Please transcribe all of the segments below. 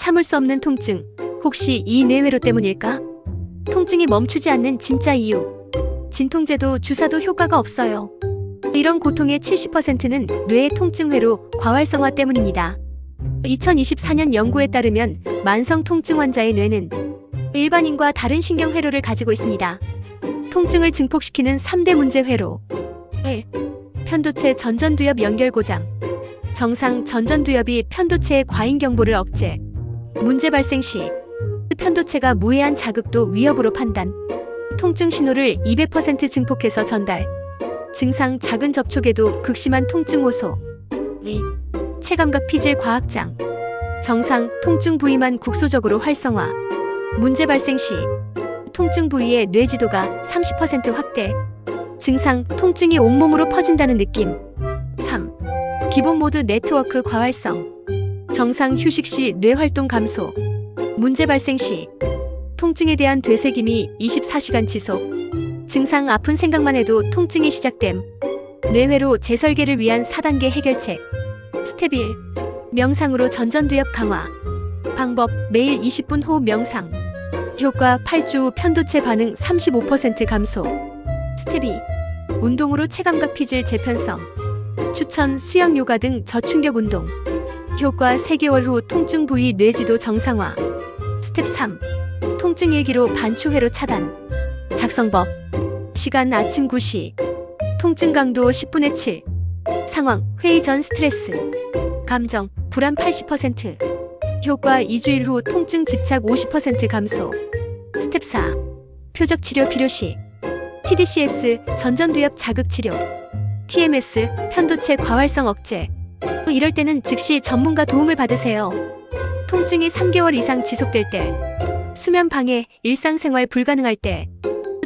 참을 수 없는 통증. 혹시 이 뇌회로 때문일까? 통증이 멈추지 않는 진짜 이유. 진통제도 주사도 효과가 없어요. 이런 고통의 70%는 뇌의 통증회로 과활성화 때문입니다. 2024년 연구에 따르면 만성 통증 환자의 뇌는 일반인과 다른 신경 회로를 가지고 있습니다. 통증을 증폭시키는 3대 문제 회로. 1. 편도체 전전두엽 연결 고장. 정상 전전두엽이 편도체의 과잉 경보를 억제. 문제 발생 시 편도체가 무해한 자극도 위협으로 판단. 통증 신호를 200% 증폭해서 전달. 증상 작은 접촉에도 극심한 통증 호소. 2. 체감각 피질 과학장. 정상 통증 부위만 국소적으로 활성화. 문제 발생 시 통증 부위의 뇌지도가 30% 확대. 증상 통증이 온몸으로 퍼진다는 느낌. 3. 기본 모드 네트워크 과활성. 정상 휴식 시 뇌활동 감소. 문제 발생 시 통증에 대한 되새김이 24시간 지속. 증상 아픈 생각만 해도 통증이 시작됨. 뇌회로 재설계를 위한 4단계 해결책. 스텝 1. 명상으로 전전두엽 강화. 방법 매일 20분 호흡 명상. 효과 8주 후 편도체 반응 35% 감소. 스텝 2. 운동으로 체감각 피질 재편성. 추천 수영 요가 등 저충격 운동. 효과 3개월 후 통증 부위 뇌지도 정상화. 스텝 3. 통증 일기로 반추회로 차단. 작성법. 시간 아침 9시. 통증 강도 10분의 7. 상황 회의 전 스트레스. 감정 불안 80%. 효과 2주일 후 통증 집착 50% 감소. 스텝 4. 표적 치료 필요 시. TDCS 전전두엽 자극 치료. TMS 편도체 과활성 억제. 이럴 때는 즉시 전문가 도움을 받으세요. 통증이 3개월 이상 지속될 때, 수면 방해, 일상생활 불가능할 때,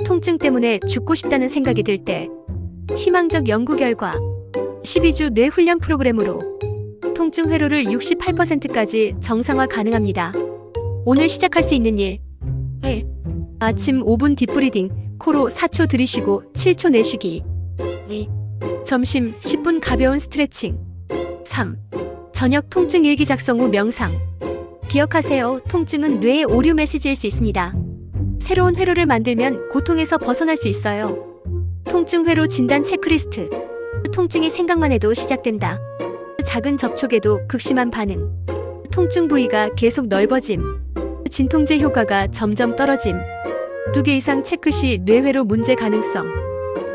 통증 때문에 죽고 싶다는 생각이 들 때, 희망적 연구 결과 12주 뇌 훈련 프로그램으로 통증 회로를 68%까지 정상화 가능합니다. 오늘 시작할 수 있는 일 1. 아침 5분 딥브리딩 코로 4초 들이쉬고 7초 내쉬기 2. 점심 10분 가벼운 스트레칭 3. 저녁 통증 일기 작성 후 명상 기억하세요. 통증은 뇌의 오류 메시지일 수 있습니다. 새로운 회로를 만들면 고통에서 벗어날 수 있어요. 통증 회로 진단 체크리스트. 통증이 생각만 해도 시작된다. 작은 접촉에도 극심한 반응. 통증 부위가 계속 넓어짐. 진통제 효과가 점점 떨어짐. 두 개 이상 체크 시 뇌회로 문제 가능성.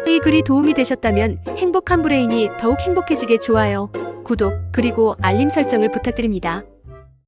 이 글이 도움이 되셨다면 행복한 브레인이 더욱 행복해지게 좋아요. 구독, 그리고 알림 설정을 부탁드립니다.